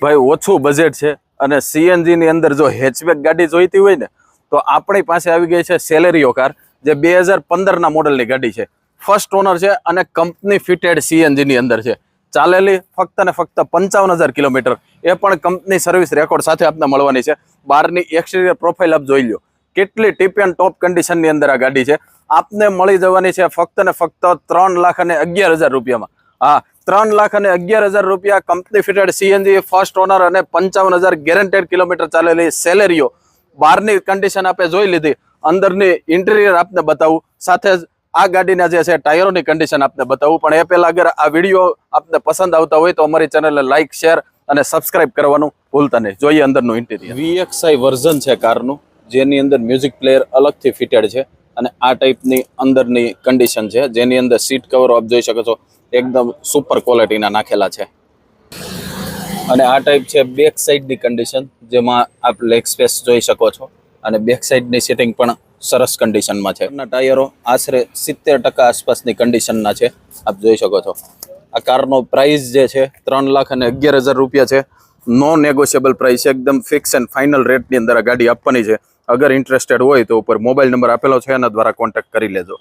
ભાઈ, ઓછું બજેટ છે. અને સીએનજીની અંદર જો હેચબેક ગાડી જોઈતી હોય ને, તો આપણી પાસે આવી ગઈ છે સેલેરીઓ કાર જે બે હજાર પંદરના મોડલની ગાડી છે. ફર્સ્ટ ઓનર છે અને કંપની ફિટેડ સીએનજીની અંદર છે. ચાલેલી ફક્ત ને ફક્ત પંચાવન હજાર કિલોમીટર. એ પણ કંપની સર્વિસ રેકોર્ડ સાથે આપને મળવાની છે. બહારની એક્સટિરિયર પ્રોફાઇલ આપ જોઈ લો કેટલી ટીપ એન્ડ ટોપ કન્ડિશનની અંદર આ ગાડી છે. આપને મળી જવાની છે ફક્ત ને ફક્ત ત્રણ લાખ અને અગિયાર હજાર રૂપિયામાં. હા ત્રણ લાખ અને અગિયાર હજાર રૂપિયા company fitted CNG first owner અને પંચાવન હજાર ગેરંટેડ કિલોમીટર ચાલેલી સેલેરીઓ બહારની કન્ડિશન આપણે જોઈ લીધી. અંદરની ઇન્ટિરિયર આપને બતાવું. સાથે જ આ ગાડીના જે છે ટાયરોની કન્ડિશન આપને બતાવું. પણ એ પહેલાં અગર આ વીડિયો આપને પસંદ આવતા હોય તો અમારી ચેનલને લાઇક શેર અને સબસ્ક્રાઇબ કરવાનું ભૂલતા નહીં. જોઈએ અંદરનું ઇન્ટિરિયર વીએક્સઆઈ વર્ઝન છે કારનું, જેની અંદર મ્યુઝિક પ્લેયર અલગથી ફિટેડ છે. અને આ ટાઈપની અંદરની કન્ડિશન છે, જેની અંદર સીટ કવરો આપ જોઈ શકો છો, એકદમ સુપર ક્વોલિટીના નાખેલા છે. અને આ ટાઈપ છે બેક સાઈડની કન્ડિશન જેમાં આપ લેગ સ્પેસ જોઈ શકો છો. અને બેક સાઈડની સીટિંગ પણ સરસ કન્ડિશનમાં છે. એમના ટાયરો આશરે સિત્તેર ટકા આસપાસની કન્ડિશનના છે, આપ જોઈ શકો છો. આ કારનો પ્રાઇસ જે છે, ત્રણ લાખ અને અગિયાર હજાર રૂપિયા છે. નો નેગોશિયેબલ પ્રાઇસ એકદમ ફિક્સ એન્ડ ફાઇનલ રેટની અંદર આ ગાડી આપવાની છે. અગર ઇન્ટરેસ્ટેડ હોય તો ઉપર મોબાઈલ નંબર આપેલો છે, એના દ્વારા કોન્ટેક્ટ કરી લેજો.